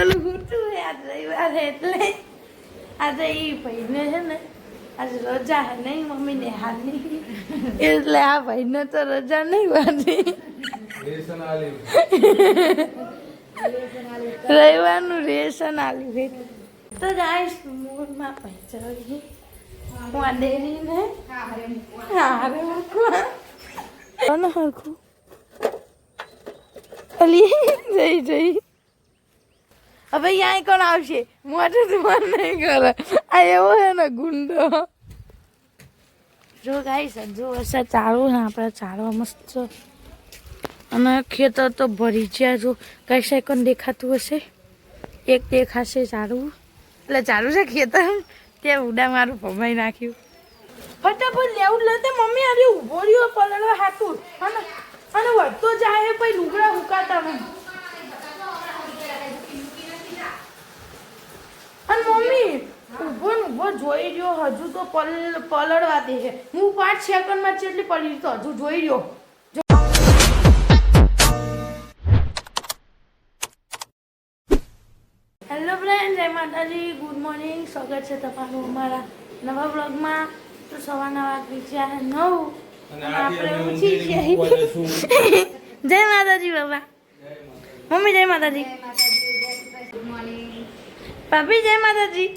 ઓલું ખોટું હે આજ રવિવાર એટલે આજે એ ભાઈને છે ને આજે રજા હે નહીં મમ્મીને હાલની એટલે આ ભાઈને તો રજા નહીં વાળી રવિવારનું રેશન આલી હે તો જાઈશ મૂળમાં પૈસાવી હું આ ડેરીને હારે મૂકવા. કોને હરખું? અલી જઈ જઈ. હવે અહીંયા કોણ આવશે? મોટું તમારે નહીં કરે. આ એવો હે ને ગુંડો. જો ગાઈસ હજુ વરસાદ ચાલુ છે આપણે ચાલવા મસ્ત અને ખેતર તો ભરી ગયા જો. કઈ સાયકલ દેખાતું હશે? એક દેખાશે ચાલુ. એટલે ચાલુ છે ખેતર? ત્યાં ઉડા મારું ભમાઈ નાખ્યું. ફટાફટ લેવું લેતે મમ્મી અરે ઊભો રહ્યો પલળવા હાથું. અને અને વધતો જાય પછી લુગડા ઉકાતા નહીં. અને મમ્મી ઊભો ઊભો જોઈ રહ્યો હજુ તો પલ પલળવા દે છે. હું પાંચ સેકન્ડમાં જેટલી પલળી તો હજુ જોઈ રહ્યો. હેલો ફ્રેન્ડ જય માતાજી. ગુડ મોર્નિંગ સ્વાગત છે તમારું અમારા નવા બ્લોગમાં તો સવારના વાગી ગયા નવ. આપણે ઊંચી ઉઠી? જય માતાજી બાબા. મમ્મી જય માતાજી. ભાભી જય માતાજી.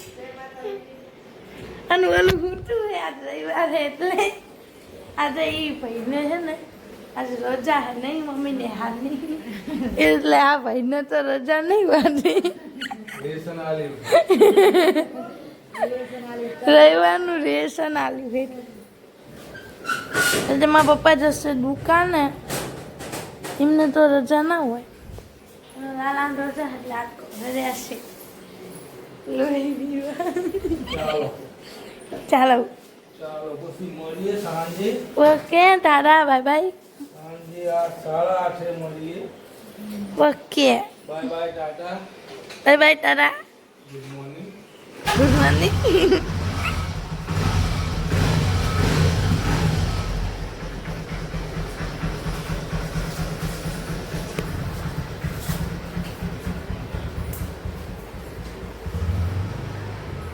અને ઓલું ખૂટું હે આજ રવિવાર હે એટલે આજે એ ભાઈને છે ને આજે રજા હે નહીં મમ્મીને હાલની એટલે આ ભાઈને તો રજા નહીં વાળી. રવિવારનું રેશન આલી ભાઈ એટલે મારા પપ્પા જશે દુકાને. એમને તો રજા ના હોય. લાલા રજા એટલે આ રહેશે હશે. લોહી પીવા. ચાલો. ચાલો ચાલો પછી મળીએ સાંજે. ઓકે તારા bye bye. Okay. Bye bye Tata. Bye bye તારા. ગુડ મોર્નિંગ ગુડ મોર્નિંગ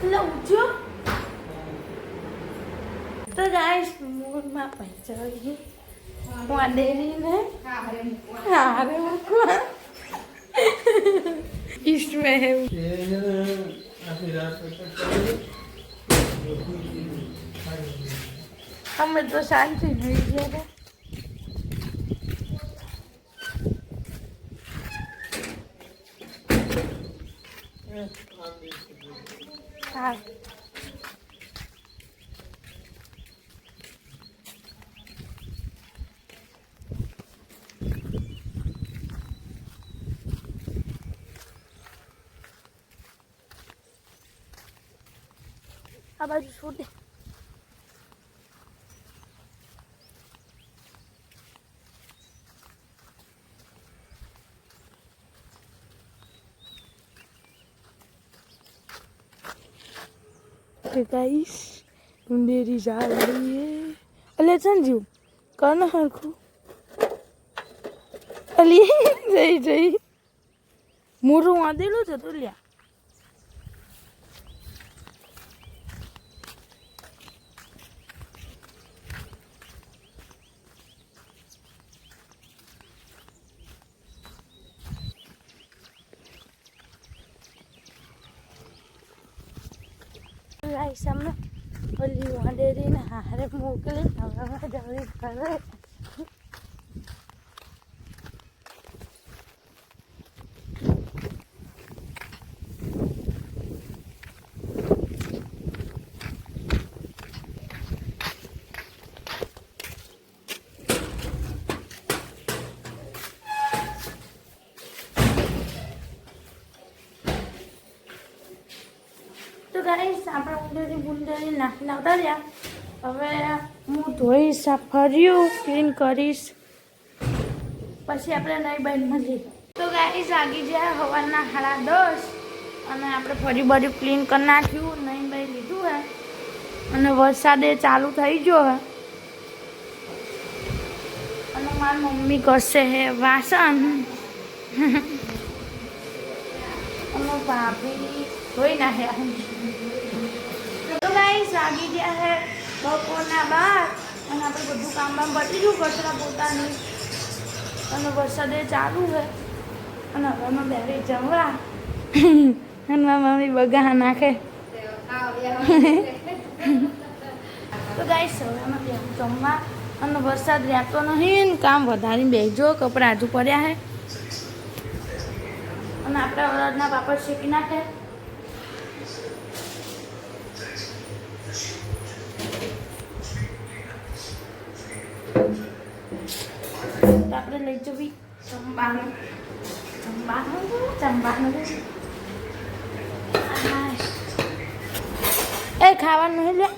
એટલે ઉઠ્યો તો ગાઈસ મૂળમાં પૈસા હોય ડેરીને હારે મૂકવા. ઈસ્ટ એવું. અમે તો શાંતિ જોઈ આ બાજુ છોડ દે. ગાઈસ ઊંડેરી જા રહી હે અલે સંજુ કાન હરખું. અલી જઈ જઈ મોરું વાંધેલું છે તો લ્યા. અમને ઓલી વાંડેરીને હારે મોકલી હવે જવું કરે તો ગાઈસ આપણા ઉંદરી બુંદરી નાખી આવતા રહ્યા. હવે હું ધોઈશ ફર્યું, ક્લીન કરીશ. પછી આપણે નહીં બંધ મળી તો ગાઈસ, આગી જાય હવાના સાડા દસ. અને આપણે ફરી બધું ક્લીન કરી નાખ્યું. નહીં ભાઈ લીધું હે. અને વરસાદે ચાલુ થઈ ગયો હે. અને મારી મમ્મી કરશે હે વાસણ. અને ભાભી ધોઈ નાખ્યા. ગાઈસ વાગી ગયા હે બપોરના બાર. અને આપણે બધું કામ બામ પતી ગયું કચરા પોતાની. અને વરસાદે ચાલુ છે અને હવે અમે બેરી જમવા. અને મારી મમ્મી બગા નાખે. તો ગાઈસ, હવે અમે બેરું જમવા. અને વરસાદ રહેતો નહીં ને કામ વધારીને બેસજો કપડાં હજુ પડ્યા હે. અને આપણે અડદના પાપડ શેકી નાખે. આપણે લઈ જવી જમવાનું જમવાનું જમવાનું. એ ખાવાનું નહીં લે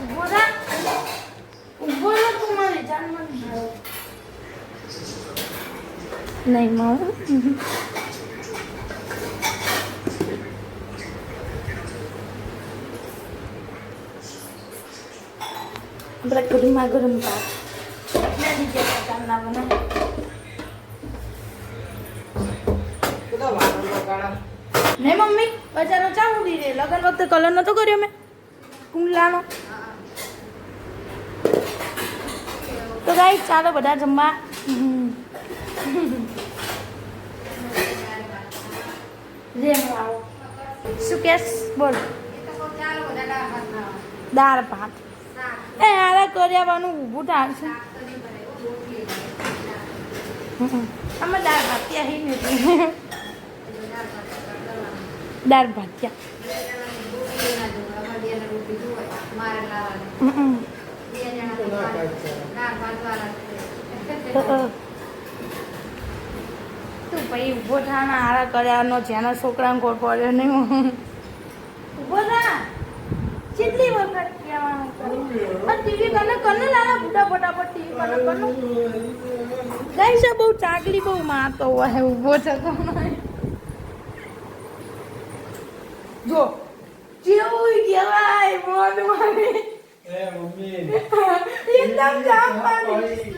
ઊભો થા ઊભો રહો તું મને જાનમાં નહીં માવું આપણે ગરમા ગરમ ભાત. નથી જતા કાલના બના ને મમ્મી બજારો ચા ઉડી રે લગન વખતે કલર નતો કર્યો મેં. કુંડલાનો. તો ગાઈ ચાલો બધા જમવા. હું શું કેસ બોલ. દાળ ભાત. એ હારે કર્યાવાનું ઊભું થાશે આમાં દાળ ભાત ત્યાં હી નથી દાળ ભાત ત્યાં હમ. તું પછી ઊભો થાના ને હારા કર્યાનો જેના છોકરાને કોઈ પડ્યો નહીં. ઊભો થા? કેટલી વખત કહેવાનું? ટીવી કને કને લાલા બુડા ફટાફટ ટીવી કને કને. ગાઈ છે બહુ ચાકલી બહુ મારતો હોય ઊભો છે જો જેવું કહેવાય મોઢ મારી એ મમ્મી. એકદમ જામ પાડી.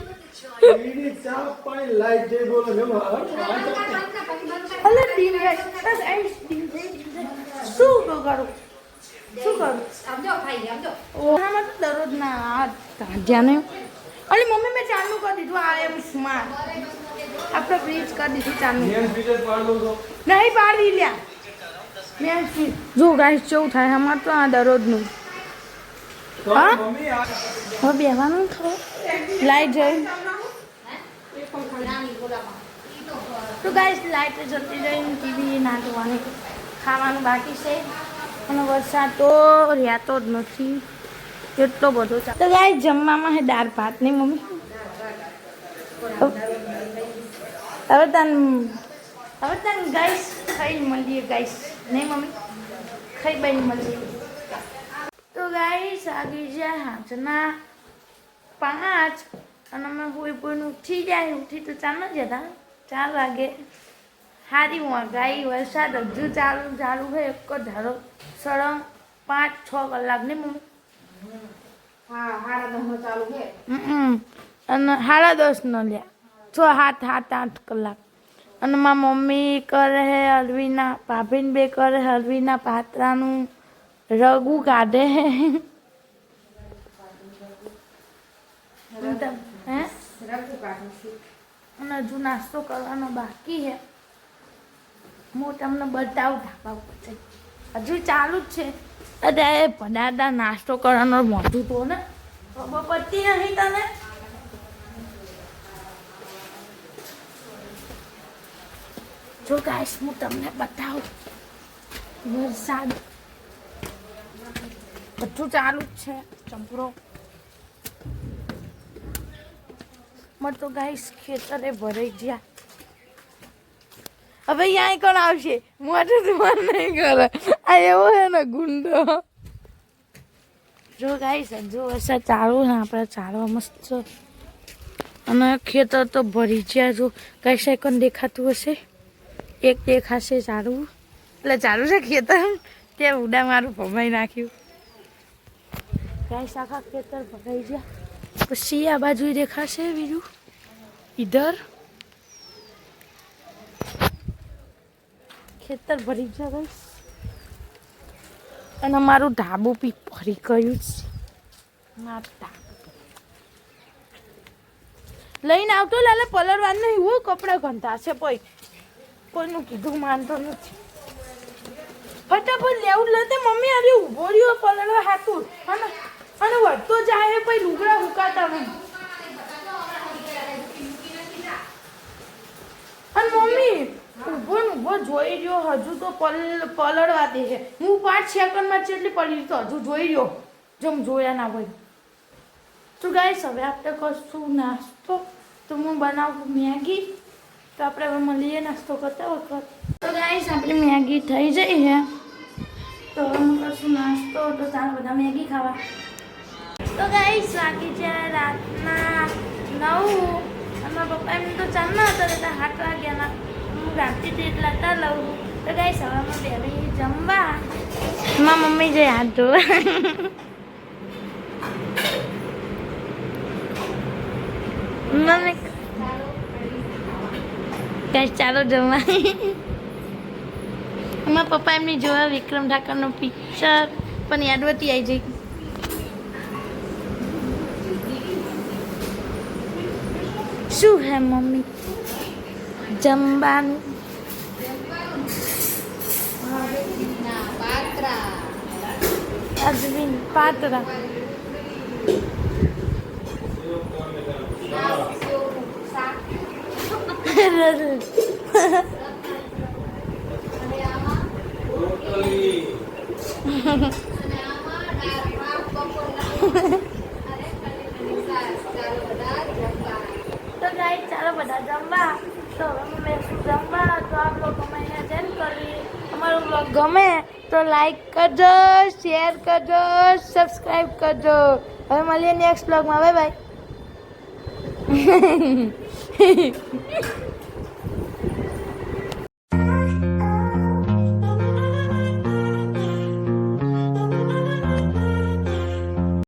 ઈડી ચા પાણી લાઈટ જઈ બોલો કેમ અલે ટીવી બસ એમ શું કરું શું કરું? ઓહામાં તો દરરોજ ના આ તાજાને અલી મમ્મી મેં ચાલુ કરી દીધું આ એમ સ્માર્ટ આપણે બ્રિજ કરી દીધું ચાલુ નહીં પાડી લ્યા. મેં જો ગાઈસ કેવું થાય અમાર તો આ દરરોજનું. તો હા? હવે બેવાનું થયું લાઈટ જઈ. તો ગાઈસ લાઈટ જતી જઈને ટીવી ના જોવાની. ખાવાનું બાકી છે. અને વરસાદ તો રહેતો જ નથી. એટલો બધો તો ગાય જમવામાં હે દાળ ભાત નહીં મમ્મી? હવે તન હવે તન ગાઈસ ખાઈ મળીએ ગાઈસ નહીં મમ્મી? ખાઈ બાઈ મળીએ. તો ગાઈસ આગી જાય હાથના પાંચ અને અમે હોય પણ ઉઠી જાય. ઉઠી તો ચાર ન જતા ચાર વાગે. હારી મોંઘાઈ વરસાદ હજુ ચાલુ ચાલુ છે એક જ ધારો સળંગ પાંચ છ કલાક ને મમ્મી હમ અને સાડા દસ ન લ્યા. છ સાત સાત આઠ કલાક. અને મારા મમ્મી કરે હે હલવીના ભાભીન બે કરે હલવીના પાત્રાનું રગું કાઢે હે. હે? અને હજુ નાસ્તો કરવાનો બાકી છે હું તમને બતાવું ધાબા ઉપર જઈ. હજુ ચાલુ જ છે. અત્યારે પદાર્થા નાસ્તો કરવાનો મોટું તો ને. ખબર પડતી નહીં તને? જો ગાઈશ હું તમને બતાવું. વરસાદ. બધું ચાલુ જ છે. ચંપરો. મત તો ગાઈશ ખેતરે ભરાઈ ગયા. હવે અહીંયા કોણ આવશે? મોટો તમાર નહીં કરે. આ એવો છે ને ગુંડો. જો ગાઈ હજુ વરસાદ ચાલુ ને, આપણે ચાલવા મસ્ત અને ખેતર તો ભરી ગયા જો. કઈ સેકન્ડ દેખાતું હશે? એક દેખાશે ચાલુ. એટલે ચાલુ છે ખેતર? ત્યાં ઉડા મારું ભમાઈ નાખ્યું. ગાઈસ આખા ખેતર ભરાઈ ગયા. પછી આ બાજુ દેખાશે બીજું? ઇધર ખેતર ભરી જાય અને મારું ઢાબુ બી ભરી ગયું છે. મારું ઢાબુ લઈને આવતો લાલે પલળવાનું એવું કપડાં ગંધા છે કોઈ કોઈનું કીધું માનતો નથી. ફટાફટ લેવું લે મમ્મી અરે ઊભો રહ્યો પલળવા હાથું. અને વધતો જાય પછી લુગડા હુકાતા નહીં અને મમ્મી ઊભો ને ઊભો જોઈ રહ્યો, હજુ તો પલ, પલળવા દે છે. હું પાંચ સેકન્ડમાં જેટલી પડી તો હજુ જોઈ રહ્યો. જો હું જોયા ના હોય. તો ગાઈશ હવે આપણે કરશું નાસ્તો. તો હું બનાવું મેગી. તો આપણે હવે મળીએ નાસ્તો કરતા વખત. તો ગાઈશ આપણી મેગી થઈ જઈ છે. તો હું કરશું નાસ્તો. તો ચાલો બધા મેગી ખાવા. તો ગાઈશ બાકી છે રાતના નવ. અમારા પપ્પા એમ તો ચાલ ના હતા સાત વાગ્યાના રાતથી એટલા હતા લઉં તો ગાઈસ, હવે અમે જમવા. મારા મમ્મી જે હાથ ધોવા મમ્મી કઈ ચાલો જમવા. એમાં પપ્પા એમની જોવા વિક્રમ ઠાકરનું પિક્ચર પણ યાદવતી આવી જઈ શું હે મમ્મી? જમવાનું અજમીન પાતરા તો ગાઈ ચાલો બધા જમવા. તો અમે જમવા તો આ બ્લોગ અહીંયા જેમ કરી. અમારો બ્લોગ ગમે તો લાઈક કરજો શેર કરજો સબસ્ક્રાઈબ કરજો. હવે મળીએ નેક્સ્ટ બ્લોગમાં બાય બાય